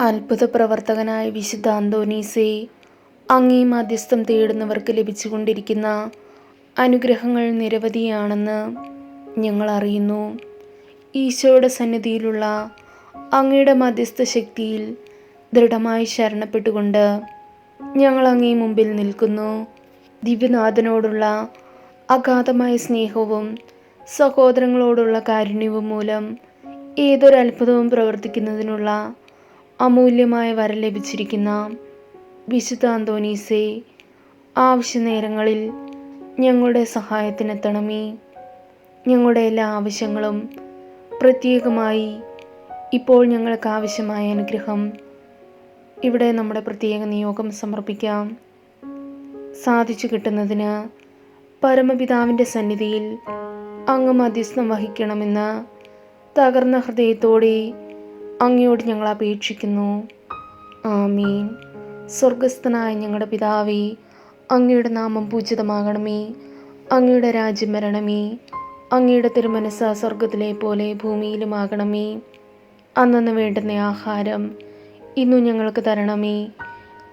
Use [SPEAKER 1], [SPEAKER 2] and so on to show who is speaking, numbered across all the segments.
[SPEAKER 1] അത്ഭുത പ്രവർത്തകനായ വിശുദ്ധ അന്തോനീസെ അങ്ങേ മധ്യസ്ഥം തേടുന്നവർക്ക് ലഭിച്ചുകൊണ്ടിരിക്കുന്ന അനുഗ്രഹങ്ങൾ നിരവധിയാണെന്ന് ഞങ്ങൾ അറിയുന്നു. ഈശോയുടെ സന്നിധിയിലുള്ള അങ്ങയുടെ മധ്യസ്ഥ ശക്തിയിൽ ദൃഢമായി ശരണപ്പെട്ടുകൊണ്ട് ഞങ്ങൾ അങ്ങേ മുമ്പിൽ നിൽക്കുന്നു. ദിവ്യനാഥനോടുള്ള അഗാധമായ സ്നേഹവും സഹോദരങ്ങളോടുള്ള കാരുണ്യവും മൂലം ഏതൊരു അത്ഭുതവും പ്രവർത്തിക്കുന്നതിനുള്ള അമൂല്യമായ വരം ലഭിച്ചിരിക്കുന്ന വിശുദ്ധ അന്തോനീസെ ആവശ്യ നേരങ്ങളിൽ ഞങ്ങളുടെ സഹായത്തിനെത്തണമേ. ഞങ്ങളുടെ എല്ലാ ആവശ്യങ്ങളും പ്രത്യേകമായി ഇപ്പോൾ ഞങ്ങൾക്ക് ആവശ്യമായ അനുഗ്രഹം. ഇവിടെ നമ്മുടെ പ്രത്യേക നിയോഗം സമർപ്പിക്കാം. സാധിച്ചു കിട്ടുന്നതിന് പരമപിതാവിന്റെ സന്നിധിയിൽ അങ്ങ് മധ്യസ്ഥം വഹിക്കണമെന്ന് തകർന്ന ഹൃദയത്തോടെ അങ്ങയോട് ഞങ്ങൾ അപേക്ഷിക്കുന്നു. ആമീൻ. സ്വർഗസ്ഥനായ ഞങ്ങളുടെ പിതാവേ അങ്ങയുടെ നാമം പൂജിതമാകണമേ. അങ്ങയുടെ രാജ്യം വരണമേ. അങ്ങയുടെ തിരുമനസ് സ്വർഗത്തിലെ പോലെ ഭൂമിയിലുമാകണമേ അന്നു വേണ്ടുന്ന ആഹാരം ഇന്നു ഞങ്ങൾക്ക് തരണമേ.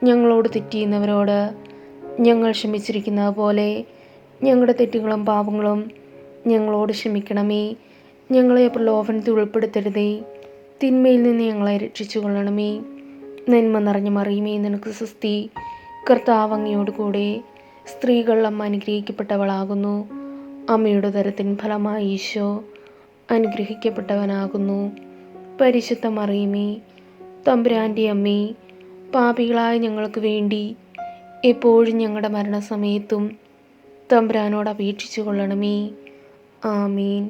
[SPEAKER 1] ഞങ്ങളോട് തെറ്റിയുന്നവരോട് ഞങ്ങൾ ക്ഷമിച്ചിരിക്കുന്നത് പോലെ ഞങ്ങളുടെ തെറ്റുകളും പാപങ്ങളും ഞങ്ങളോട് ക്ഷമിക്കണമേ. ഞങ്ങളെ പ്രലോഭനത്തിൽ ഉൾപ്പെടുത്തരുതേ. തിന്മയിൽ നിന്ന് ഞങ്ങളെ രക്ഷിച്ചു കൊള്ളണമേ. നന്മ നിറഞ്ഞ മറിയുമേ നിനക്ക് സുസ്തി കർത്താവ് കൂടെ സ്ത്രീകൾ അമ്മ അനുഗ്രഹിക്കപ്പെട്ടവളാകുന്നു. അമ്മയുടെ തരത്തിൻ ഫലമായി ഈശോ അനുഗ്രഹിക്കപ്പെട്ടവനാകുന്നു. പരിശുദ്ധ മറിയുമേ തമ്പുരാന്റെ അമ്മേ പാപികളായ ഞങ്ങൾക്ക് വേണ്ടി എപ്പോഴും ഞങ്ങളുടെ മരണസമയത്തും തമ്പുരാനോട് അപേക്ഷിച്ചു കൊള്ളണമേ. ആമീൻ.